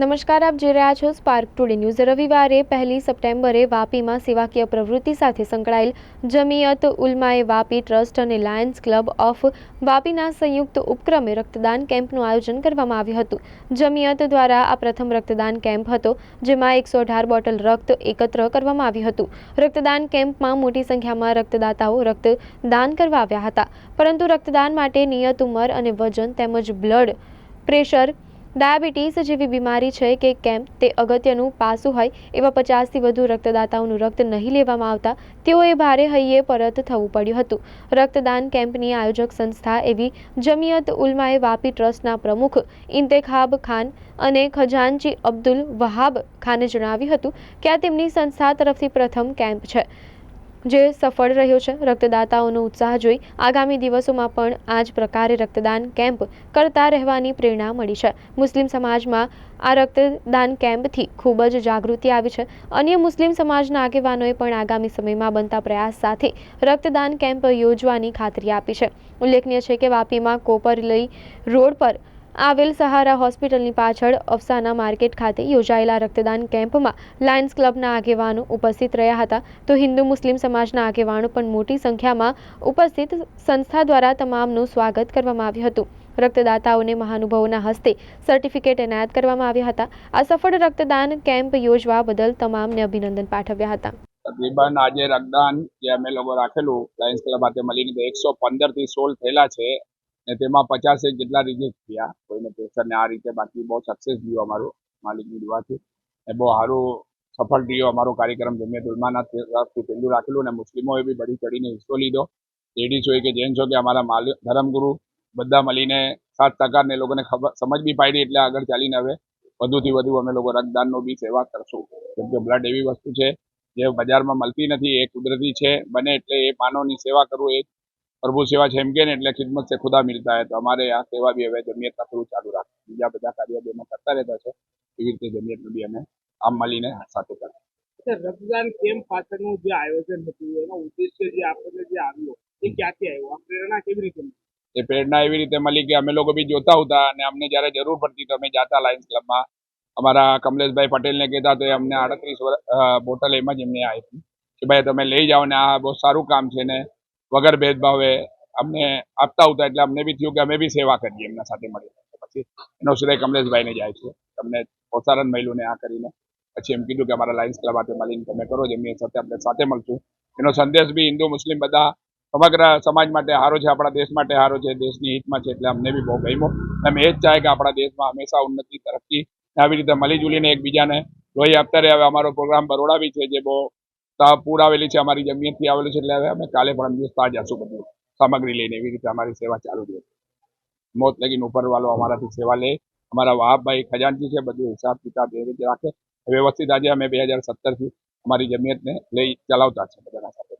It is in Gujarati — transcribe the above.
નમસ્કાર, આપ જોઈ રહ્યા છો સ્પાર્ક ટુડે ન્યૂઝ રવિવારે પહેલી સપ્ટેમ્બરે વાપીમાં સેવાકીય પ્રવૃત્તિ સાથે સંકળાયેલ જમિયત ઉલમાએ વાપી ટ્રસ્ટ અને લાયન્સ ક્લબ ઓફ વાપીના સંયુક્ત ઉપક્રમે રક્તદાન કેમ્પનું આયોજન કરવામાં આવ્યું હતું. જમિયત દ્વારા આ પ્રથમ રક્તદાન કેમ્પ હતો, જેમાં એકસો અઢાર બોટલ રક્ત એકત્ર કરવામાં આવ્યું હતું. રક્તદાન કેમ્પમાં મોટી સંખ્યામાં રક્તદાતાઓ રક્તદાન કરવા આવ્યા હતા. પરંતુ રક્તદાન માટે નિયત ઉંમર અને વજન તેમજ બ્લડ પ્રેશર ડાયાબિટીસ જેવી બીમારી છે કે કેમ તે અગત્યનું પાસું હોય એવા પચાસથી વધુ રક્તદાતાઓનું રક્ત નહીં લેવામાં આવતા તેઓએ ભારે હૈયે પરત થવું પડ્યું હતું. રક્તદાન કેમ્પની આયોજક સંસ્થા એવી જમિયત ઉલમાએ વાપી ટ્રસ્ટના પ્રમુખ ઇન્તેખાબ ખાન અને ખજાનચી અબ્દુલ વહાબ ખાને જણાવ્યું હતું કે આ તેમની સંસ્થા તરફથી પ્રથમ કેમ્પ છે. જે સફળ રહ્યો છે. રક્તદાતાઓનો ઉત્સાહ જોઈ આગામી દિવસોમાં પણ આ જ પ્રકારે રક્તદાન કેમ્પ કરતા રહેવાની પ્રેરણા મળી છે. મુસ્લિમ સમાજમાં આ રક્તદાન કેમ્પથી ખૂબ જ જાગૃતિ આવી છે. અન્ય મુસ્લિમ સમાજના આગેવાનોએ પણ આગામી સમયમાં બનતા પ્રયાસ સાથે રક્તદાન કેમ્પ યોજવાની ખાતરી આપી છે. ઉલ્લેખનીય છે કે વાપીમાં કોપરલઈ રોડ પર આવેલ સહારા હોસ્પિટલની પાછળ અફસાના માર્કેટ ખાતે યોજાયેલા રક્તદાન કેમ્પમાં લાયન્સ ક્લબના આગેવાનો ઉપસ્થિત રહ્યા હતા. તો હિન્દુ મુસ્લિમ સમાજના આગેવાનો પણ મોટી સંખ્યામાં ઉપસ્થિત સંસ્થા દ્વારા તમામનું સ્વાગત કરવામાં આવ્યું હતું. રક્તદાતાઓને મહાનુભાવોના હસ્તે સર્ટિફિકેટ એનાયત કરવામાં આવ્યા હતા. આ સફળ રક્તદાન કેમ્પ યોજવા બદલ તમામને અભિનંદન પાઠવ્યા હતા. તકરીબન આજે રક્તદાન જે અમે લોકો રાખેલું લાયન્સ ક્લબ ખાતે મળીને એકસો પંદરથી સોળ થયેલા છે. ને તેમાં પચાસેક જેટલા રિજેક્ટ થયા, કોઈને પ્રેશર ને આ રીતે બાકી બહુ સક્સેસ રહ્યું અમારું માલિકની દુઆથી એ બહુ સારું સફળ રહ્યો અમારો કાર્યક્રમ જમિયત ઉલમાના તરફથી પહેલું રાખેલું ને મુસ્લિમોએ બી બળી ચડીને હિસ્સો લીધો. લેડીઝ હોય કે જેન્ટ્સ હોય કે અમારા માલિક ધર્મગુરુ, બધા મળીને સાત ટકા ને એ લોકોને ખબર સમજ બી પાડી એટલે આગળ ચાલીને હવે વધુથી વધુ અમે લોકો રક્તદાનનો બી સેવા કરશું. કેમ કે બ્લડ એવી વસ્તુ છે, જે બજારમાં મળતી નથી, એ કુદરતી છે, બને એટલે એ માનવની સેવા કરવું એ પ્રભુ સેવા છે એમ કે ને એટલે ખિદમત છે ખુદા મિલતા હે. તો અમારે આ સેવા બી હવે જમિયતના થ્રુ ચાલુ રાખે બીજા બધા કાર્ય બી અમે કરતા રહેતા છે. એવી રીતે જમિયતનું બી અમે આમ મળીને સાથે કરે રક્તદાન કેમ્પ પાછળનું જે આયોજન હતું એનો ઉદ્દેશ્ય જે આપણને જે આવ્યો એ ક્યાંથી આવ્યો? આ પ્રેરણા કેવી રીતે એ પ્રેરણા એવી રીતે મળી કે અમે લોકો બી જોતા હતા અને અમને જ્યારે જરૂર પડતી તો અમે જાતા લાયન્સ ક્લબમાં અમારા કમલેશભાઈ પટેલને કહેતા તો એ અમને આડત્રીસ બોટલ એમ જ એમને આપી. કે ભાઈ તમે લઈ જાઓ ને આ બહુ સારું કામ છે ને વગર ભેદભાવે અમને આપતા હતા એટલે અમને બી થયું કે અમે બી સેવા કરીએ એમના સાથે મળીને. પછી એનો શ્રેય કમલેશભાઈને જાય છે. તમને પ્રોત્સાહન મળ્યું ને આ કરીને. પછી એમ કીધું કે અમારા લાયન્સ ક્લબ સાથે મળીને તમે કરો જેમની સાથે આપણે સાથે મળશું. એનો સંદેશ બી હિન્દુ, મુસ્લિમ બધા સમગ્ર સમાજ માટે સારો છે, આપણા દેશ માટે સારો છે, દેશની હિતમાં છે એટલે અમને બી બહુ ગમ્યો. અમે એ જ ચાહે કે આપણા દેશમાં હંમેશા ઉન્નતિ તરફથી આવી રીતે મળી જુલીને એકબીજાને લોહી આપતા રહે. હવે અમારો પ્રોગ્રામ બરોડા બી છે જે બહુ પૂર આવેલી છે અમારી જમીનથી આવેલું છે એટલે હવે અમે કાલે પણ દિવસ ત્યાં જશું બધું સામગ્રી લઈને એવી રીતે અમારી સેવા ચાલુ રહે. મોત લગીને ઉપરવાળો અમારાથી સેવા લે. અમારા વાહભાઈ ખજાનજી છે, બધું હિસાબ કિતાબ એ રીતે રાખે. વ્યવસ્થિત આજે અમે બે હજાર સત્તરથી અમારી જમિયતને લઈ ચલાવતા છે બધાના સાથે